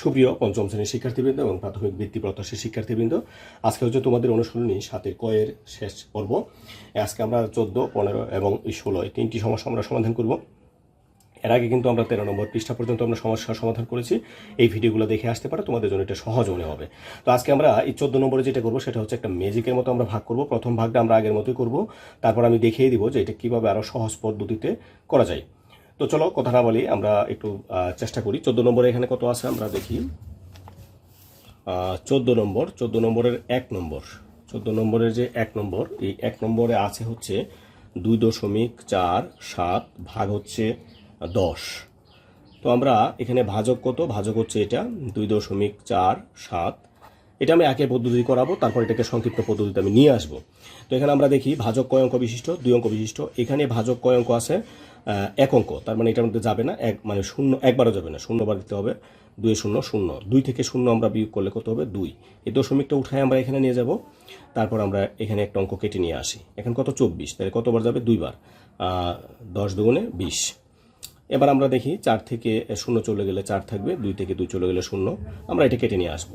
সুপ্রিয় পঞ্চম শ্রেণির শিক্ষার্থীবৃন্দ এবং প্রাথমিক বৃত্তি প্রত্যাশী শিক্ষার্থীবৃন্দ, আজকে হচ্ছে তোমাদের অনুশীলনী সাতের কয়ের শেষ পর্ব। আজকে আমরা চোদ্দ, পনেরো এবং ষোলো, এই তিনটি সমস্যা আমরা সমাধান করব। এর আগে কিন্তু আমরা তেরো নম্বর পৃষ্ঠা পর্যন্ত আমরা সমস্যার সমাধান করেছি। এই ভিডিওগুলো দেখে আসতে পারে, তোমাদের জন্য এটা সহজ মনে হবে। তো আজকে আমরা এই চোদ্দ নম্বরে যেটা করব, সেটা হচ্ছে একটা ম্যাজিকের মতো আমরা ভাগ করব। প্রথম ভাগটা আমরা আগের মতোই করব। তারপর আমি দেখিয়ে দিব যে এটা কীভাবে আরও সহজ পদ্ধতিতে করা যায়। তো চলো, কথা না বলি আমরা একটু চেষ্টা করি। চোদ্দ নম্বরে এখানে কত আছে আমরা দেখি। চোদ্দ নম্বর, চোদ্দ নম্বরের এক নম্বর। চোদ্দ নম্বরের যে এক নম্বর, এই এক নম্বরে আছে হচ্ছে দুই দশমিক চার সাত ভাগ হচ্ছে দশ। তো আমরা এখানে ভাজক কত? ভাজক হচ্ছে এটা, দুই দশমিক চার সাত। এটা আমি একে পদ্ধতি করাবো, তারপর এটাকে সংক্ষিপ্ত পদ্ধতিতে আমি নিয়ে আসব। তো এখানে আমরা দেখি, ভাজক কয় অঙ্ক বিশিষ্ট? দুই অঙ্ক বিশিষ্ট। এখানে ভাজক কয় অঙ্ক আছে? এক অঙ্ক। তার মানে এটার মধ্যে যাবে না, এক মানে শূন্য একবারও যাবে না, শূন্যবার দিতে হবে দুই শূন্য শূন্য। দুই থেকে শূন্য আমরা বিয়োগ করলে কত হবে? দুই। এই দশমিকটা উঠায় আমরা এখানে নিয়ে যাব, তারপর আমরা এখানে একটা অঙ্ক কেটে নিয়ে আসি। এখন কত? চব্বিশ। তাহলে কতবার যাবে? দুইবার। দশ দুগুণে বিশ। এবার আমরা দেখি, চার থেকে শূন্য চলে গেলে চার থাকবে, দুই থেকে দুই চলে গেলে শূন্য। আমরা এটা কেটে নিয়ে আসব।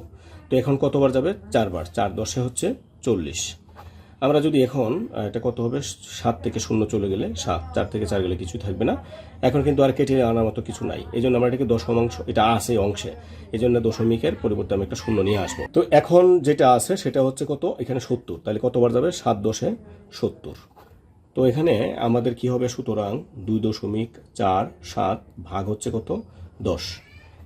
তো এখন কতবার যাবে? চারবার। চার দশে হচ্ছে চল্লিশ। আমরা যদি এখন এটা কত হবে? সাত থেকে শূন্য চলে গেলে সাত, চার থেকে চার গেলে কিছু থাকবে না। এখন কিন্তু আর কেটে আনার মতো কিছু নাই। এই জন্য আমরা এটাকে দশমাংশ, এটা আছে অংশে। এই জন্য দশমিকের পরিবর্তে আমি একটা শূন্য নিয়ে আসব। তো এখন যেটা আছে, সেটা হচ্ছে কত? এখানে সত্তর। তাহলে কতবার যাবে? সাত দশে সত্তর। তো এখানে আমাদের কি হবে? সুতরাং দুই দশমিক চার সাত ভাগ হচ্ছে কত? দশ।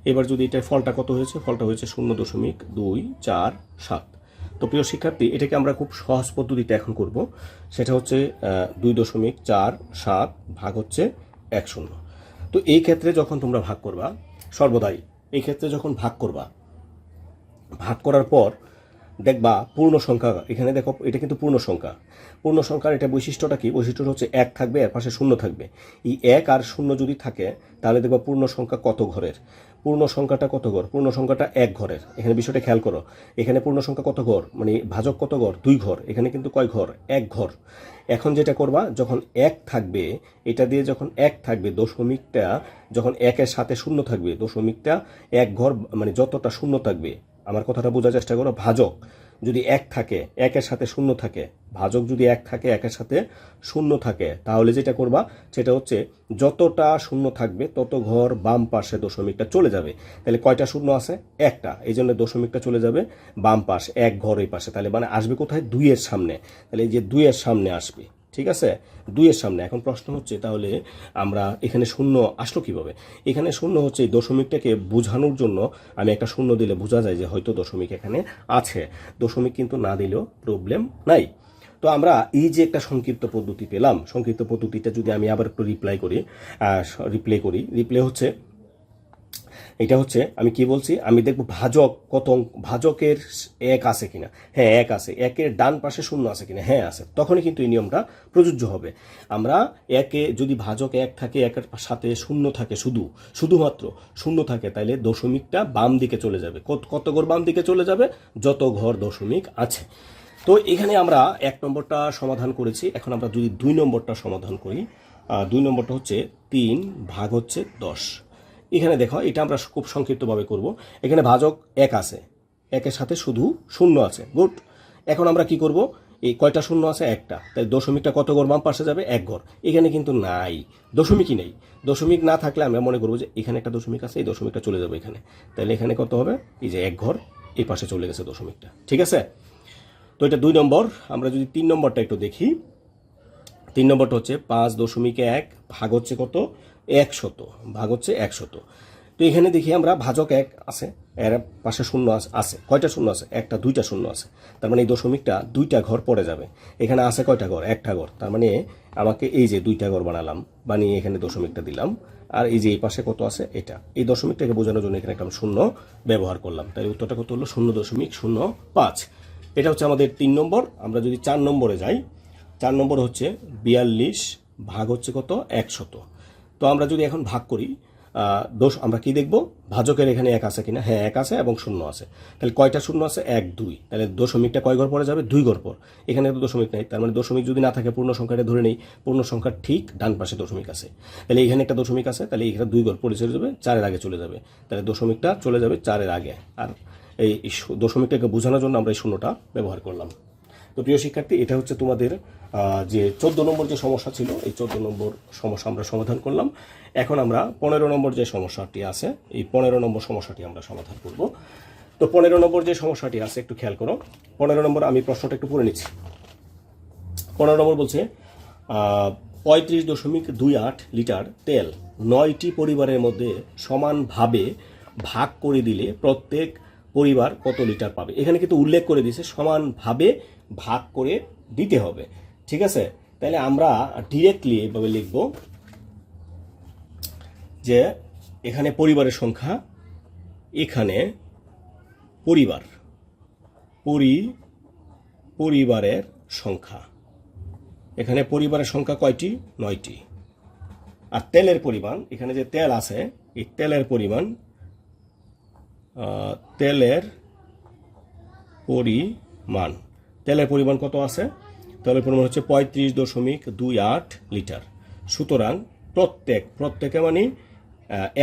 এবার যদি এটার ফলটা কত হয়েছে? ফলটা হয়েছে শূন্য দশমিক দুই চার সাত। তো প্রিয় শিক্ষার্থী, এটাকে আমরা খুব সহজ পদ্ধতিতে এখন করব। সেটা হচ্ছে দুই দশমিক চার সাত ভাগ হচ্ছে এক শূন্য। তো এই ক্ষেত্রে যখন তোমরা ভাগ করবা, সর্বদাই এই ক্ষেত্রে যখন ভাগ করবা, ভাগ করার পর দেখবা পূর্ণ সংখ্যা, এখানে দেখো, এটা কিন্তু পূর্ণ সংখ্যা। পূর্ণ সংখ্যার এটা বৈশিষ্ট্যটা কি? বৈশিষ্ট্যটা হচ্ছে এক থাকবে, এর পাশে শূন্য থাকবে। এই এক আর শূন্য যদি থাকে, তাহলে দেখবা পূর্ণ সংখ্যা কত ঘরের? পূর্ণ সংখ্যাটা কত ঘর? পূর্ণ সংখ্যাটা এক ঘরের। এখানে বিষয়টা খেয়াল করো। এখানে পূর্ণ সংখ্যা কত ঘর? মানে ভাজক কত ঘর? দুই ঘর। এখানে কিন্তু কয় ঘর? এক ঘর। এখন যেটা করবা, যখন এক থাকবে, এটা দিয়ে যখন এক থাকবে, দশমিকটা যখন একের সাথে শূন্য থাকবে, দশমিকটা এক ঘর মানে যতটা শূন্য থাকবে, আমার কথাটা বোঝার চেষ্টা করো, ভাজক। যদি এক থাকে, একের সাথে শূন্য থাকে, ভাজক যদি এক থাকে, একের সাথে শূন্য থাকে, তাহলে যেটা করবা, সেটা হচ্ছে যতটা শূন্য থাকবে, তত ঘর বাম পাশে দশমিকটা চলে যাবে। তাহলে কয়টা শূন্য আছে? একটা। এই জন্য দশমিকটা চলে যাবে বাম পাশ, এক ঘর ওই পাশে। তাহলে মানে আসবে কোথায়? দুইয়ের সামনে। তাহলে এই যে দুইয়ের সামনে আসবে ঠিক আছে? দুইয়ের সামনে। এখন প্রশ্ন হচ্ছে, তাহলে আমরা এখানে শূন্য আসলো কীভাবে? এখানে শূন্য হচ্ছে এই দশমিকটাকে বোঝানোর জন্য আমি একটা শূন্য দিলে বোঝা যায় যে হয়তো দশমিক এখানে আছে। দশমিক কিন্তু না দিলেও প্রবলেম নাই। তো আমরা এই যে একটা সংক্ষিপ্ত পদ্ধতি পেলাম, সংক্ষিপ্ত পদ্ধতিটা যদি আমি আবার একটু রিপ্লাই করি রিপ্লে করি রিপ্লে হচ্ছে এটা হচ্ছে, আমি কি বলছি? আমি দেখব ভাজক কত ভাজকের এক আছে কিনা। হ্যাঁ এক আছে। একের ডান পাশে শূন্য আছে কিনা। হ্যাঁ আছে। তখনই কিন্তু এই নিয়মটা প্রযোজ্য হবে। আমরা একে যদি ভাজক এক থাকে, একের সাথে শূন্য থাকে শুধু, শুধুমাত্র শূন্য থাকে তাহলে দশমিকটা বাম দিকে চলে যাবে। কত কত ঘর বাম দিকে চলে যাবে? যত ঘর দশমিক আছে। তো এখানে আমরা এক নম্বরটা সমাধান করেছি। এখন আমরা যদি দুই নম্বরটা সমাধান করি দুই নম্বরটা হচ্ছে তিন ভাগ হচ্ছে দশ। এখানে দেখো, এটা আমরা খুব সংক্ষিপ্তভাবে করব। এখানে ভাজক এক আছে। একের সাথে শুধু শূন্য আছে। গুড। এখন আমরা কি করব? এই কয়টা শূন্য আছে? একটা। তাই দশমিকটা কত ঘর? বাম পাশে যাবে এক ঘর। এখানে কিন্তু নাই। দশমিকই নেই। দশমিক না থাকলে আমরা মনে করব যে এখানে একটা দশমিক আছে, এই দশমিকটা চলে যাবে এখানে। তাহলে এখানে কত হবে? এই যে এক ঘর, এই পাশে চলে গেছে দশমিকটা। ঠিক আছে? তো এটা দুই নম্বর। আমরা যদি তিন নম্বরটা একটু দেখি। তিন নম্বরটা হচ্ছে পাঁচ দশমিক এক ভাগ হচ্ছে কত? একশত, ভাগ হচ্ছে একশত। তো এখানে দেখি আমরা ভাজক এক আছে, এর পাশে শূন্য আছে- কয়টা শূন্য আছে? একটা, দুইটা শূন্য আছে। তার মানে এই দশমিকটা দুইটা ঘর পড়ে যাবে। এখানে আছে কয়টা ঘর? একটা ঘর। তার মানে আমাকে এই যে দুইটা ঘর বানালাম, বানিয়ে এখানে দশমিকটা দিলাম। আর এই যে এই পাশে কত আছে? এটা। এই দশমিকটাকে বোঝানোর জন্য এখানে একটা শূন্য ব্যবহার করলাম। তাহলে উত্তরটা কত হলো? শূন্য দশমিক শূন্য পাঁচ। এটা হচ্ছে আমাদের তিন নম্বর। আমরা যদি চার নম্বরে যাই, চার নম্বর হচ্ছে বিয়াল্লিশ, ভাগ হচ্ছে কত? একশত। তো আমরা যদি এখন ভাগ করি দোষ আমরা কি দেখব? ভাজকের এখানে এক আছে কিনা? হ্যাঁ এক আছে এবং শূন্য আছে। তাহলে কয়টা শূন্য আছে? এক, দুই। তাহলে দশমিকটা কয় ঘর পরে যাবে? দুই ঘর পর এখানে তো দশমিক নেই। তার মানে দশমিক যদি না থাকে, পূর্ণ সংখ্যাটা ধরে নেই। পূর্ণ সংখ্যার ঠিক ডান পাশে দশমিক আছে। তাহলে এখানে একটা দশমিক আছে। তাহলে এখানে দুই ঘর পরে চলে যাবে, চারের আগে চলে যাবে। তাহলে দশমিকটা চলে যাবে চারের আগে। আর এই দশমিকটাকে বোঝানোর জন্য আমরা এই শূন্যটা ব্যবহার করলাম। তো প্রিয় শিক্ষার্থী, এটা হচ্ছে তোমাদের যে চোদ্দ নম্বর যে সমস্যা ছিল, এই চোদ্দ নম্বর সমস্যা আমরা সমাধান করলাম। এখন আমরা পনেরো নম্বর যে সমস্যাটি আছে, এই পনেরো নম্বর সমস্যাটি আমরা সমাধান করব। তো পনেরো নম্বর যে সমস্যাটি আছে, একটু খেয়াল করো। পনেরো নম্বর, আমি প্রশ্নটা একটু পড়ে নিচ্ছি। পনেরো নম্বর বলছে পঁয়ত্রিশ দশমিক দুই আট লিটার তেল নয়টি পরিবারের মধ্যে সমানভাবে ভাগ করে দিলে প্রত্যেক পরিবার কত লিটার পাবে? এখানে কিন্তু উল্লেখ করে দিয়েছে, সমানভাবে ভাগ করে দিতে হবে। ঠিক আছে? তাহলে আমরা ডিরেক্টলি এভাবে লিখব যে এখানে পরিবারের সংখ্যা, এখানে পরিবার, পরি, পরিবারের সংখ্যা। এখানে পরিবারের সংখ্যা কয়টি? নয়টি। আর তেলের পরিমাণ, এখানে যে তেল আছে, এই তেলের পরিমাণ তেলের পরিমাণ। তেলের পরিমাণ কত আছে? তেলের পরিমাণ হচ্ছে পঁয়ত্রিশ দশমিক দুই আট লিটার। সুতরাং প্রত্যেক, প্রত্যেকে মানে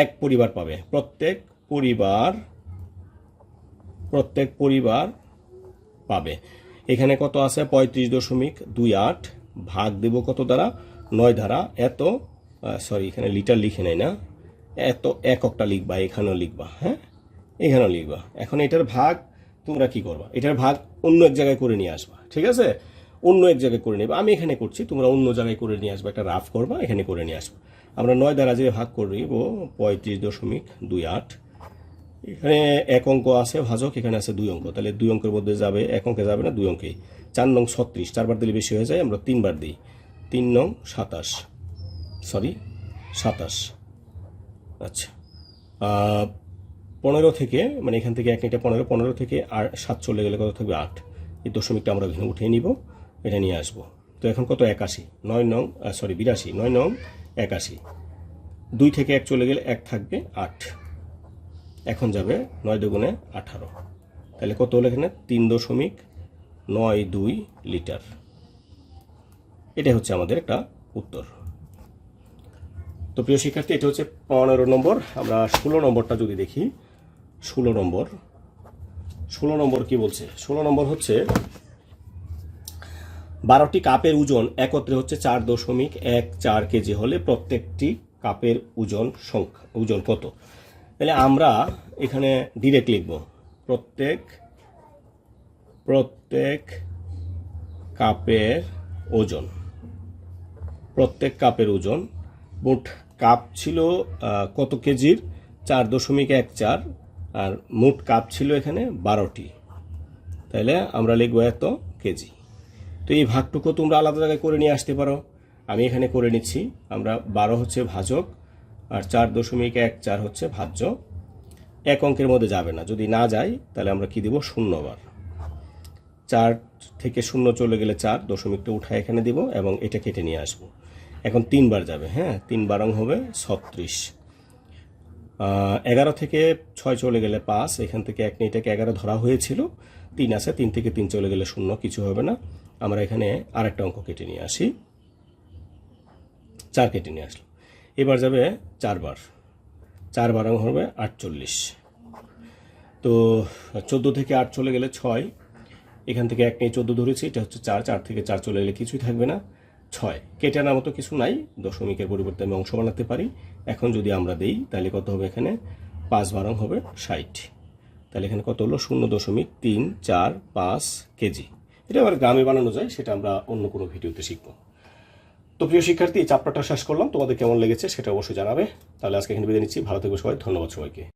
এক পরিবার পাবে। প্রত্যেক পরিবার প্রত্যেক পরিবার পাবে। এখানে কত আছে? পঁয়ত্রিশ দশমিক দুই আট ভাগ দেব কত দ্বারা? নয় দ্বারা। এত সরি এখানে লিটার লিখে নেয় না। এত এককটা লিখবা, এখানেও লিখবা হ্যাঁ? এখানেও লিখবা। এখন এটার ভাগ তোমরা কি করবা? এটার ভাগ অন্য এক জায়গায় করে নিয়ে আসবা, ঠিক আছে? অন্য এক জায়গায় করে নেবে আমি এখানে করছি, তোমরা অন্য জায়গায় করে নিয়ে আসবা, একটা রাফ করবা, এখানে করে নিয়ে আসবা। আমরা নয় দ্বারা যে ভাগ করব পঁয়ত্রিশ দশমিক দুই আট, এখানে এক অঙ্ক আছে, ভাজক, এখানে আছে দুই অঙ্ক, তাহলে দুই অঙ্কের মধ্যে যাবে, এক অঙ্কে যাবে না, দুই অঙ্কেই। চার নং ছত্রিশ, চারবার দিলে বেশি হয়ে যায়, আমরা তিনবার দিই। তিন নং সাতাশ সরি সাতাশ। আচ্ছা পনেরো থেকে মানে এখান থেকে এক নিটা পনেরো পনেরো থেকে আর সাত চলে গেলে কত থাকবে আট? এই দশমিকটা আমরা এখানে উঠিয়ে নিব, এটা নিয়ে আসব। তো এখন কত? একাশি। নয় নং সরি বিরাশি। নয় নং, একাশি। দুই থেকে এক চলে গেলে এক থাকবে আট। এখন যাবে নয় দুগুণে আঠারো। তাহলে কত হলো এখানে? তিন দশমিক নয় দুই লিটার। এটা হচ্ছে আমাদের একটা উত্তর। তো প্রিয় শিক্ষার্থী, এটা হচ্ছে পনেরো নম্বর। আমরা ষোলো নম্বরটা যদি দেখি ষোলো নম্বর। ষোলো নম্বর কি বলছে? ষোলো নম্বর হচ্ছে, বারোটি কাপের ওজন একত্রে হচ্ছে চার দশমিক এক চার কেজি হলে প্রত্যেকটি কাপের ওজন সংখ্যা, ওজন কত? তাহলে আমরা এখানে ডিরেক্ট লিখব, প্রত্যেক প্রত্যেক কাপের ওজন, প্রত্যেক কাপের ওজন, মোট কাপ ছিল কত কেজির? চার দশমিক এক চার আর মোট কাপ ছিল এখানে বারোটি। তাহলে আমরা লিখব এত কেজি। তো এই ভাগটুকু তোমরা আলাদা জায়গায় করে নিয়ে আসতে পারো। আমি এখানে করে নিচ্ছি। আমরা বারো হচ্ছে ভাজক আর চার দশমিক এক চার হচ্ছে ভাজ্য। এক অঙ্কের মধ্যে যাবে না। যদি না যায়, তাহলে আমরা কি দিব? শূন্যবার চার থেকে শূন্য চলে গেলে চার, দশমিকটা উঠায় এখানে দিব এবং এটা কেটে নিয়ে আসব। এখন তিনবার যাবে হ্যাঁ? তিন বারং হবে ছত্রিশ। এগারো থেকে ছয় চলে গেলে পাঁচ, এখান থেকে এক নিটাকে এগারো ধরা হয়েছিল। তিন আছে, তিন থেকে তিন চলে গেলে শূন্য, কিছু হবে না। আমরা এখানে আরেকটা অঙ্ক কেটে নিয়ে আসি। চার কেটে নিয়ে আসলাম এবার যাবে চারবার। চার বারং হবে আটচল্লিশ। তো চোদ্দ থেকে আট চলে গেলে ছয়, এখান থেকে এক নিয়ে চোদ্দ ধরেছি, এটা হচ্ছে চার চার থেকে চার চলে গেলে কিছুই থাকবে না। ছয়। কেটে আনার মতো কিছু নাই। দশমিকের পরিবর্তে আমি অংশ বানাতে পারি। এখন যদি আমরা দেই, তাহলে কত হবে এখানে? পাঁচ বারং হবে ষাট। তাহলে এখানে কত হলো? শূন্য দশমিক তিন চার পাঁচ কেজি। এটা আবার গ্রামে বানানো যায়, সেটা আমরা অন্য কোনো ভিডিওতে শিখব। তো প্রিয় শিক্ষার্থী, এই চ্যাপ্টারটা শেষ করলাম। তোমাদের কেমন লেগেছে সেটা অবশ্যই জানাবে। তাহলে আজকে এখানে বিদায় নিচ্ছি। ভালো থেকো সবাই। ধন্যবাদ সবাইকে।